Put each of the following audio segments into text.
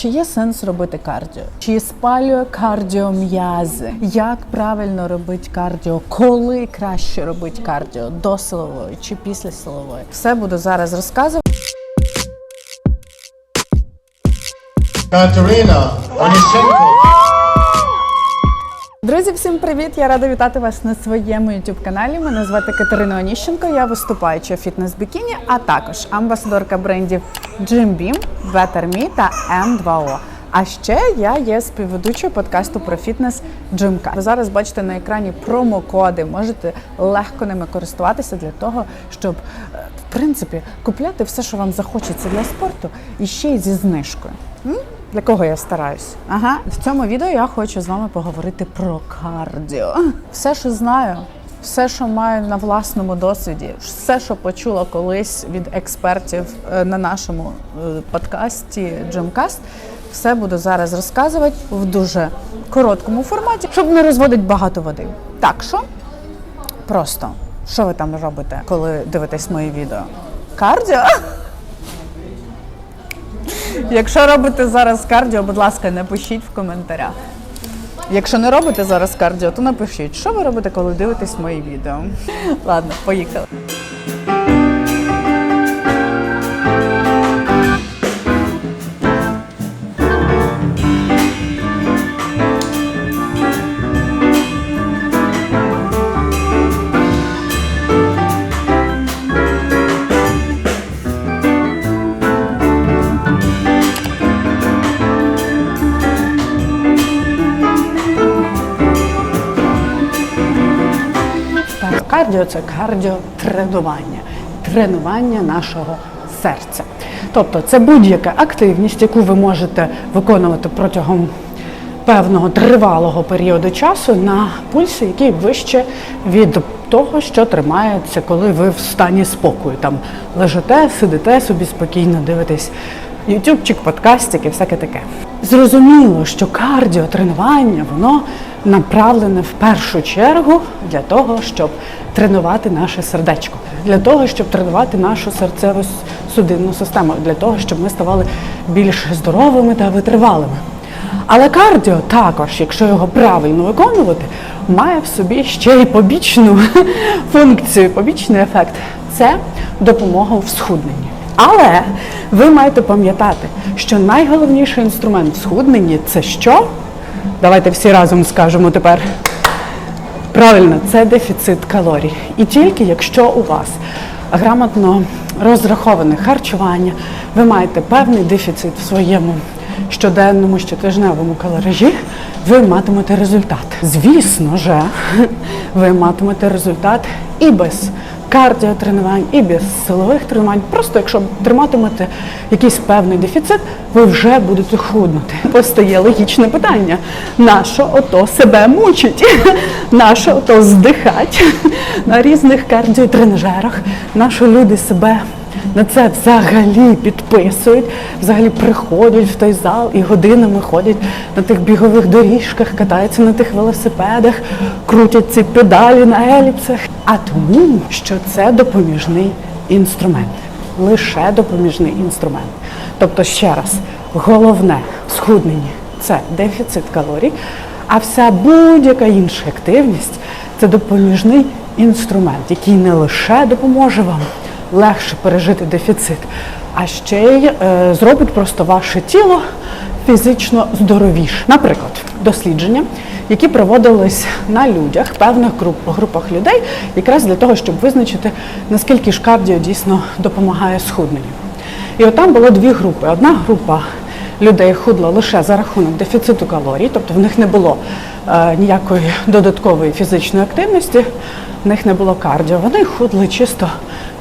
Чи є сенс робити кардіо? Чи спалює кардіо м'язи? Як правильно робити кардіо? Коли краще робити кардіо? До силової чи після силової? Все буду зараз розказувати. Катерина Onyshenko. Друзі, всім привіт! Я рада вітати вас на своєму youtube каналі. Мене звати Катерина Оніщенко. Я виступаюча фітнес бікіні, а також амбасадорка брендів Jim Beam, Better Me та M2O. А ще я є співведучою подкасту про фітнес Джимка. Ви зараз бачите на екрані промокоди. Можете легко ними користуватися для того, щоб е, в принципі купляти все, що вам захочеться для спорту, і ще й зі знижкою. Для кого я стараюсь? Ага, в цьому відео я хочу з вами поговорити про кардіо. Все, що знаю, все, що маю на власному досвіді, все, що почула колись від експертів е, на нашому е, подкасті Джимкаст, все буду зараз розказувати в дуже короткому форматі, щоб не розводити багато води. Так що просто що ви там робите, коли дивитесь мої відео? Кардіо? Якщо робите зараз кардіо, будь ласка, напишіть в коментарях. Якщо не робите зараз кардіо, то напишіть, що ви робите, коли дивитесь мої відео. Ладно, поїхали. Кардіо це кардіотренування, тренування нашого серця. Тобто це будь-яка активність, яку ви можете виконувати протягом певного тривалого періоду часу на пульсі, який вище від того, що тримається, коли ви в стані спокою. Там лежите, сидите собі спокійно, дивитесь ютубчик, подкастики, всяке таке. Зрозуміло, що кардіотренування воно направлене в першу чергу для того, щоб тренувати наше сердечко, для того, щоб тренувати нашу серцево-судинну систему, для того, щоб ми ставали більш здоровими та витривалими. Але кардіо також, якщо його правильно виконувати, має в собі ще й побічну функцію, побічний ефект це допомога в схудненні. Але ви маєте пам'ятати, що найголовніший інструмент в схудненні це що? Давайте всі разом скажемо тепер. Правильно, це дефіцит калорій. І тільки якщо у вас грамотно розраховане харчування, ви маєте певний дефіцит в своєму щоденному, щотижневому калоражі, ви матимете результат. Звісно же, ви матимете результат і без кардіотренувань, і без силових тренувань. Просто якщо триматимете якийсь певний дефіцит, ви вже будете худнути. Постає логічне питання: нащо ото себе мучить? Нащо ото здихать на різних кардіотренажерах? Нащо люди себе на це взагалі підписують, взагалі приходять в той зал і годинами ходять на тих бігових доріжках, катаються на тих велосипедах, крутять ці педалі на еліпсах. А тому, що це допоміжний інструмент, лише допоміжний інструмент. Тобто, ще раз, головне в схудненні це дефіцит калорій, а вся будь-яка інша активність це допоміжний інструмент, який не лише допоможе вам легше пережити дефіцит, а ще й е, зробить просто ваше тіло фізично здоровіше. Наприклад, дослідження, які проводились на людях, певних груп, групах людей, якраз для того, щоб визначити, наскільки ж кардіо дійсно допомагає схудненню. І от там було дві групи. Одна група людей худла лише за рахунок дефіциту калорій, тобто в них не було ніякої додаткової фізичної активності, в них не було кардіо. Вони худли чисто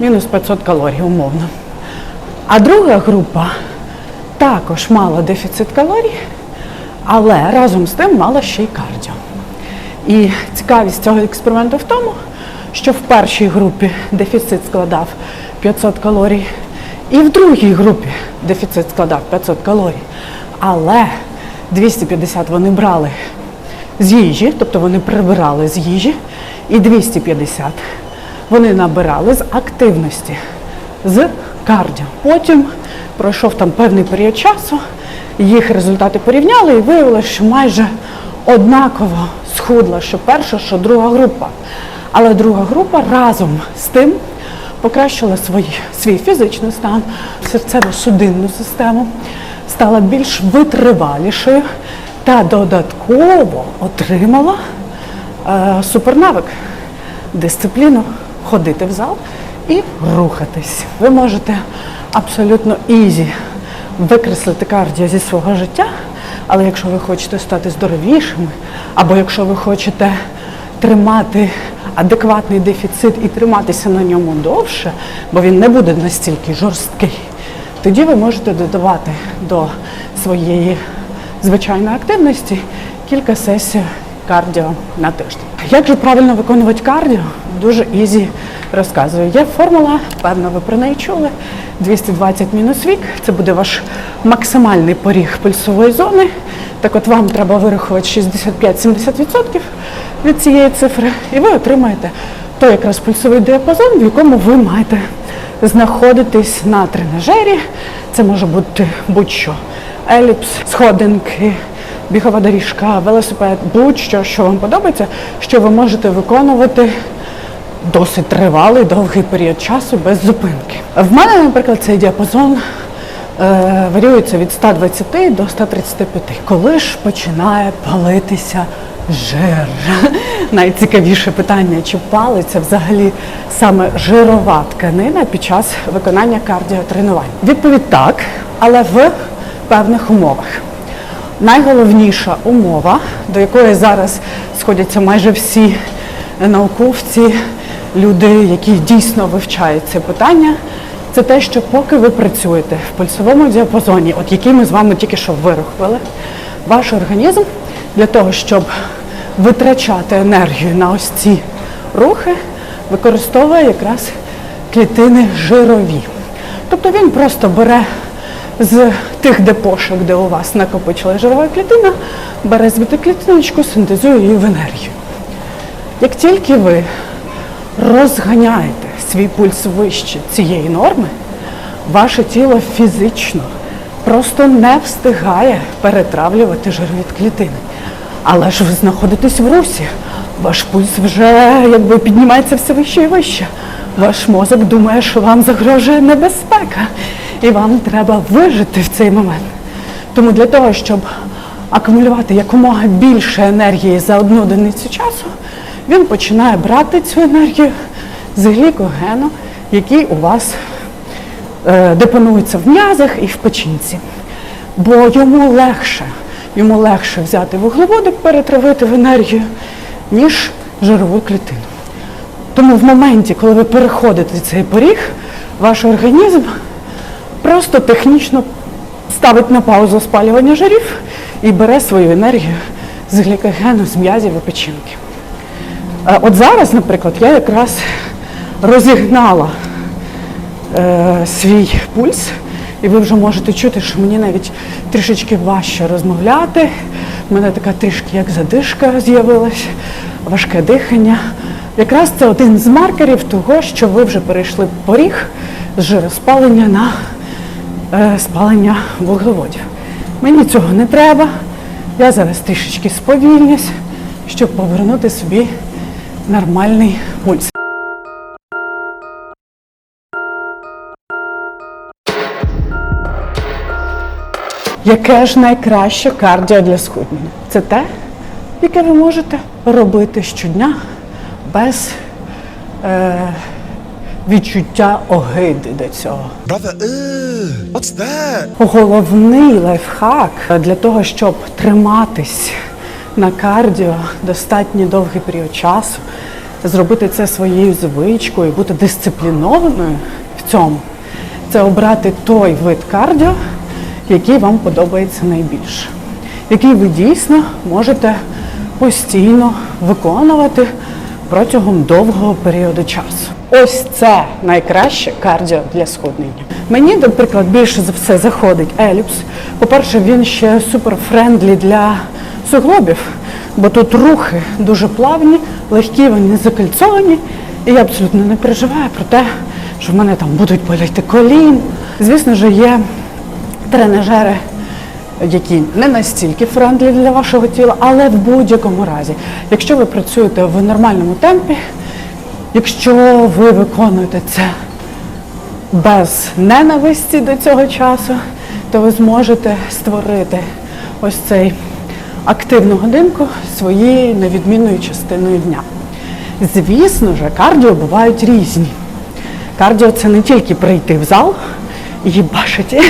мінус 500 калорій, умовно. А друга група також мала дефіцит калорій, але разом з тим мала ще й кардіо. І цікавість цього експерименту в тому, що в першій групі дефіцит складав 500 калорій, і в другій групі дефіцит складав 500 калорій. Але 250 вони брали з їжі, тобто вони прибирали з їжі, і 250 вони набирали з активності, з кардіо. Потім пройшов там певний період часу, їх результати порівняли і виявилося, що майже однаково схудла, що перша, що друга група. Але друга група разом з тим покращила свій, свій фізичний стан, серцево-судинну систему, стала більш витривалішою та додатково отримала е, супернавик дисципліну ходити в зал і рухатись. Ви можете абсолютно ізі викреслити кардіо зі свого життя, але якщо ви хочете стати здоровішими, або якщо ви хочете тримати адекватний дефіцит і триматися на ньому довше, бо він не буде настільки жорсткий, тоді ви можете додавати до своєї звичайної активності кілька сесій кардіо на тиждень. Як же правильно виконувати кардіо? Дуже ізі розказую. Є формула, певно, ви про неї чули. 220 мінус вік. Це буде ваш максимальний поріг пульсової зони. Так от вам треба вирахувати 65-70% від цієї цифри, і ви отримаєте той якраз пульсовий діапазон, в якому ви маєте знаходитись на тренажері. Це може бути будь-що. Еліпс, сходинки, бігова доріжка, велосипед, будь-що, що вам подобається, що ви можете виконувати досить тривалий, довгий період часу без зупинки. В мене, наприклад, цей діапазон е, варіюється від 120 до 135. Коли ж починає палитися жир? Найцікавіше питання, чи палиться взагалі саме жирова тканина під час виконання кардіотренувань? Відповідь так, але в певних умовах. Найголовніша умова, до якої зараз сходяться майже всі науковці, люди, які дійсно вивчають це питання, це те, що поки ви працюєте в пульсовому діапазоні, от який ми з вами тільки що вирахували, ваш організм для того, щоб витрачати енергію на ось ці рухи, використовує якраз клітини жирові. Тобто він просто бере з тих депошок, де у вас накопичила жирова клітина, бере звідти клітиночку, синтезує її в енергію. Як тільки ви розганяєте свій пульс вище цієї норми, ваше тіло фізично просто не встигає перетравлювати жир від клітини. Але ж ви знаходитесь в русі, ваш пульс вже якби піднімається все вище і вище. Ваш мозок думає, що вам загрожує небезпека, і вам треба вижити в цей момент. Тому для того, щоб акумулювати якомога більше енергії за одну одиницю часу, він починає брати цю енергію з глікогену, який у вас е, депонується в м'язах і в печінці. Бо йому легше, йому легше взяти вуглеводик, перетравити в енергію, ніж жирову клітину. Тому в моменті, коли ви переходите цей поріг, ваш організм просто технічно ставить на паузу спалювання жирів і бере свою енергію з глікогену, з м'язів і печінки. Е, От зараз, наприклад, я якраз розігнала е, свій пульс, і ви вже можете чути, що мені навіть трішечки важче розмовляти. У мене така трішки як задишка з'явилась, важке дихання. Якраз це один з маркерів того, що ви вже перейшли поріг з жироспалення на спалення вуглеводів. Мені цього не треба. Я зараз трішечки сповільнюсь, щоб повернути собі нормальний пульс. Яке ж найкраще кардіо для схуднення? Це те, яке ви можете робити щодня без е, відчуття огиди до цього. Brother, ugh, what's that? Головний лайфхак для того, щоб триматись на кардіо достатньо довгий період часу, зробити це своєю звичкою, бути дисциплінованою в цьому, це обрати той вид кардіо, який вам подобається найбільше, який ви дійсно можете постійно виконувати протягом довгого періоду часу. Ось це найкраще кардіо для схуднення. Мені, наприклад, більше за все заходить еліпс. По-перше, він ще суперфрендлі для суглобів, бо тут рухи дуже плавні, легкі, вони закальцовані. І я абсолютно не переживаю про те, що в мене там будуть боліти колін. Звісно ж, є тренажери які не настільки френдлі для вашого тіла, але в будь-якому разі, якщо ви працюєте в нормальному темпі, якщо ви виконуєте це без ненависті до цього часу, то ви зможете створити ось цей активну годинку своєю невідмінною частиною дня. Звісно ж, кардіо бувають різні. Кардіо це не тільки прийти в зал і бачити.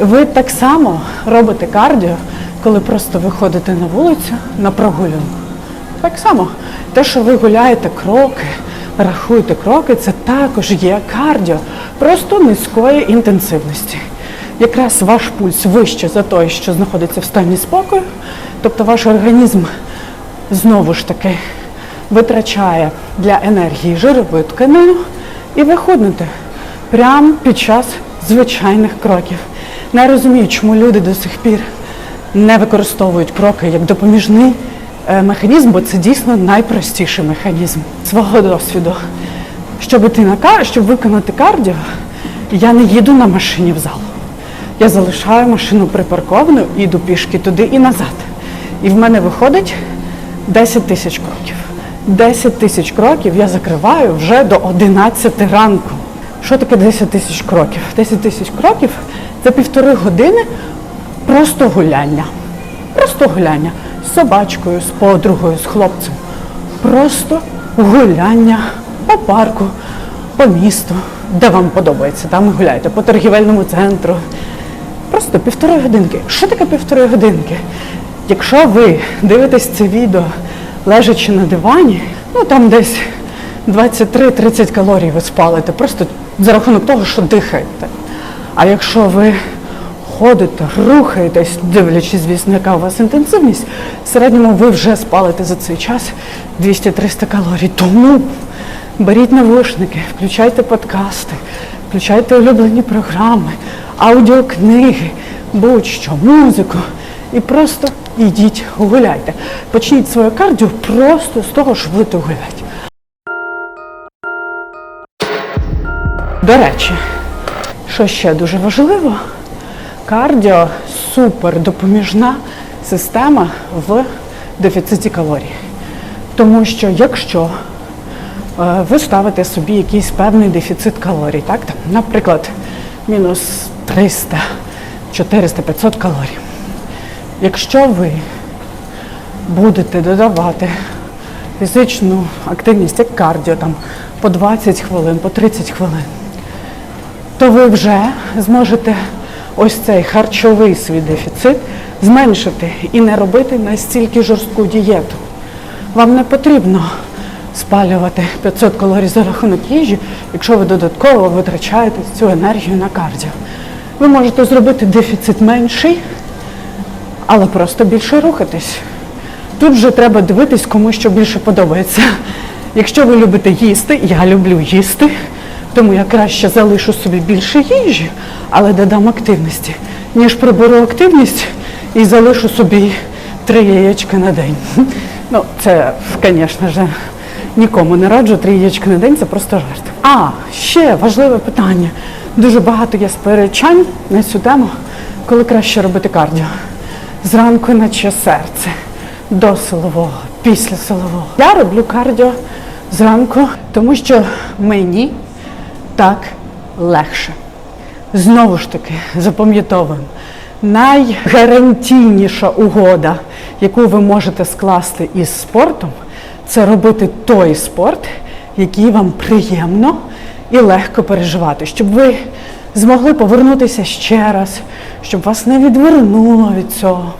Ви так само робите кардіо, коли просто виходите на вулицю на прогулянку. Так само, те, що ви гуляєте кроки, рахуєте кроки, це також є кардіо, просто низької інтенсивності. Якраз ваш пульс вище за той, що знаходиться в стані спокою, тобто ваш організм знову ж таки витрачає для енергії жирову тканину і ви худнете прямо під час звичайних кроків. Не розумію, чому люди до сих пір не використовують кроки як допоміжний механізм, бо це дійсно найпростіший механізм свого досвіду. Щоб іти на кар, щоб виконати кардіо, я не їду на машині в зал. Я залишаю машину припаркованою і йду пішки туди і назад. І в мене виходить 10 тисяч кроків. 10 тисяч кроків я закриваю вже до 11 ранку. Що таке 10 тисяч кроків? 10 тисяч кроків це півтори години просто гуляння. Просто гуляння з собачкою, з подругою, з хлопцем. Просто гуляння по парку, по місту, де вам подобається. Там гуляєте, по торгівельному центру. Просто півтори годинки. Що таке півтори годинки? Якщо ви дивитесь це відео лежачи на дивані, ну там десь 23-30 калорій ви спалите, просто за рахунок того, що дихаєте. А якщо ви ходите, рухаєтесь, дивлячись, звісно, яка у вас інтенсивність, в середньому ви вже спалите за цей час 200-300 калорій. Тому беріть навушники, включайте подкасти, включайте улюблені програми, аудіокниги, будь-що, музику. І просто йдіть гуляйте. Почніть своє кардіо просто з того, що будете гуляти. До речі, що ще дуже важливо, кардіо супер допоміжна система в дефіциті калорій. Тому що якщо е, ви ставите собі якийсь певний дефіцит калорій, так, там, наприклад, мінус 300, 400, 500 калорій. Якщо ви будете додавати фізичну активність, як кардіо, там, по 20 хвилин, по 30 хвилин, то ви вже зможете ось цей харчовий свій дефіцит зменшити і не робити настільки жорстку дієту. Вам не потрібно спалювати 500 калорій за рахунок їжі, якщо ви додатково витрачаєте цю енергію на кардіо. Ви можете зробити дефіцит менший, але просто більше рухатись. Тут вже треба дивитись, кому що більше подобається. Якщо ви любите їсти, я люблю їсти, тому я краще залишу собі більше їжі, але додам активності, ніж приберу активність і залишу собі три яєчка на день. Ну, це, звісно ж, нікому не раджу три яєчка на день, це просто жарт. А, ще важливе питання. Дуже багато є сперечань на цю тему, коли краще робити кардіо. Зранку наче серце, до силового, після силового. Я роблю кардіо зранку, тому що мені так легше. Знову ж таки, запам'ятовуємо, найгарантійніша угода, яку ви можете скласти із спортом, це робити той спорт, який вам приємно і легко переживати, щоб ви змогли повернутися ще раз, щоб вас не відвернуло від цього.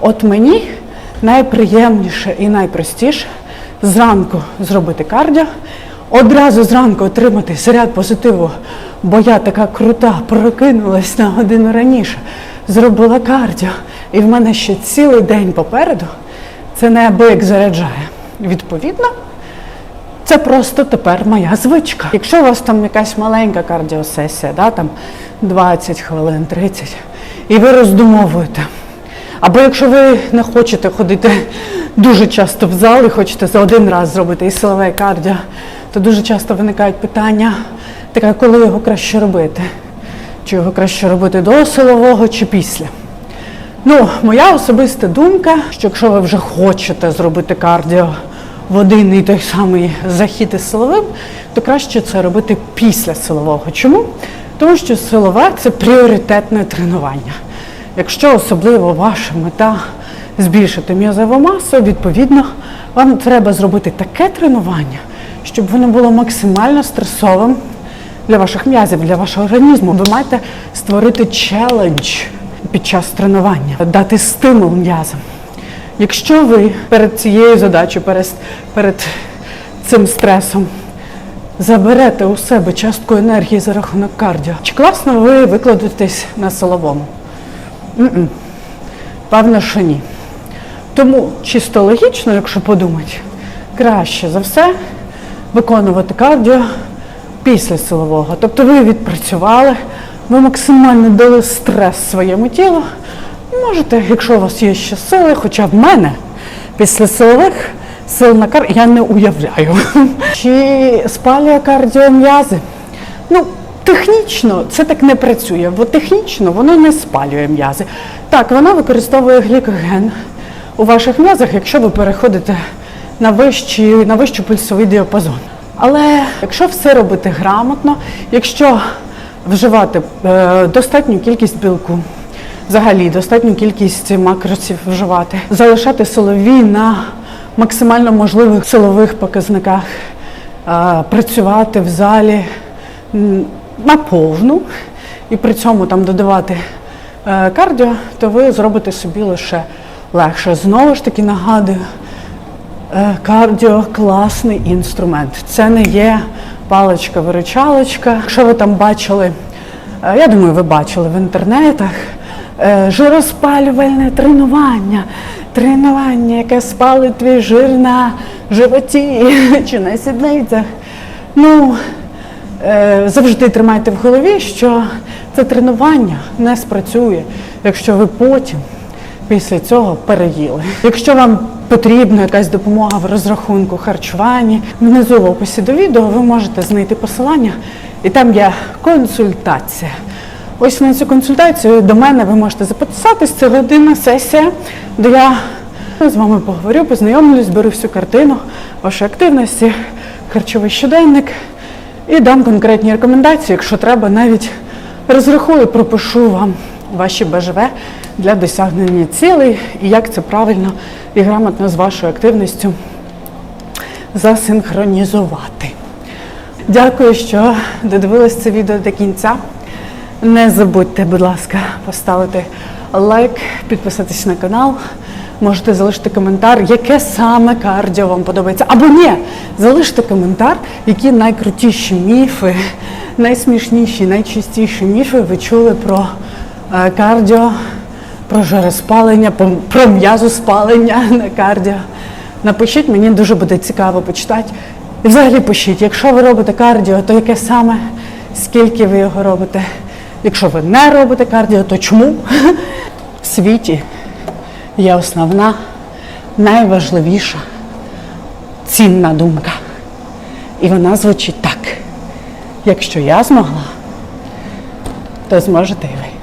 От мені найприємніше і найпростіше зранку зробити кардіо, одразу зранку отримати заряд позитиву, бо я така крута, прокинулась на годину раніше, зробила кардіо, і в мене ще цілий день попереду. Це неабияк заряджає. Відповідно, це просто тепер моя звичка. Якщо у вас там якась маленька кардіосесія, да, там 20 хвилин, 30, і ви роздумовуєте. Або якщо ви не хочете ходити дуже часто в зал і хочете за один раз зробити і силове кардіо, то дуже часто виникають питання, таке, коли його краще робити? Чи його краще робити до силового чи після? Ну, моя особиста думка, що якщо ви вже хочете зробити кардіо в один і той самий захід із силовим, то краще це робити після силового. Чому? Тому що силове це пріоритетне тренування. Якщо особливо ваша мета збільшити м'язову масу, відповідно, вам треба зробити таке тренування, щоб воно було максимально стресовим для ваших м'язів, для вашого організму. Ви маєте створити челендж під час тренування, дати стимул м'язам. Якщо ви перед цією задачею, перед, перед цим стресом заберете у себе частку енергії за рахунок кардіо, чи класно ви викладетесь на силовому? М-м. Певно, що ні. Тому чисто логічно, якщо подумати, краще за все виконувати кардіо після силового. Тобто ви відпрацювали, ви максимально дали стрес своєму тілу. Можете, якщо у вас є ще сили, хоча в мене після силових сил на кар я не уявляю. Чи спалює кардіо м'язи? Ну, технічно це так не працює, бо технічно воно не спалює м'язи. Так, воно використовує глікоген у ваших м'язах, якщо ви переходите на вищий, на вищий пульсовий діапазон. Але якщо все робити грамотно, якщо вживати е, достатню кількість білку, взагалі достатню кількість макросів вживати, залишати силові на максимально можливих силових показниках, е, працювати в залі на повну і при цьому там додавати е, кардіо, то ви зробите собі лише легше. Знову ж таки нагадую, Кардіо класний інструмент. Це не є паличка-виручалочка. Якщо ви там бачили, е, я думаю, ви бачили в інтернетах е, жироспалювальне тренування. Тренування, яке спалить твій жир на животі чи на сідницях. Ну, е, завжди тримайте в голові, що це тренування не спрацює, якщо ви потім після цього переїли. Якщо вам потрібна якась допомога в розрахунку харчуванні, внизу в описі до відео ви можете знайти посилання, і там є консультація. Ось на цю консультацію до мене ви можете записатись. Це годинна сесія, де я з вами поговорю, познайомлюсь, беру всю картину вашої активності, харчовий щоденник і дам конкретні рекомендації, якщо треба, навіть розрахую, пропишу вам ваші БЖВ для досягнення цілей і як це правильно і грамотно з вашою активністю засинхронізувати. Дякую, що додивились це відео до кінця. Не забудьте, будь ласка, поставити лайк, підписатись на канал. Можете залишити коментар, яке саме кардіо вам подобається. Або ні, залиште коментар, які найкрутіші міфи, найсмішніші, найчастіші міфи ви чули про е, кардіо, про жароспалення, про, про м'язоспалення на кардіо. Напишіть, мені дуже буде цікаво почитати. І взагалі пишіть, якщо ви робите кардіо, то яке саме, скільки ви його робите. Якщо ви не робите кардіо, то чому? В світі є основна, найважливіша, цінна думка. І вона звучить так. Якщо я змогла, то зможете і ви.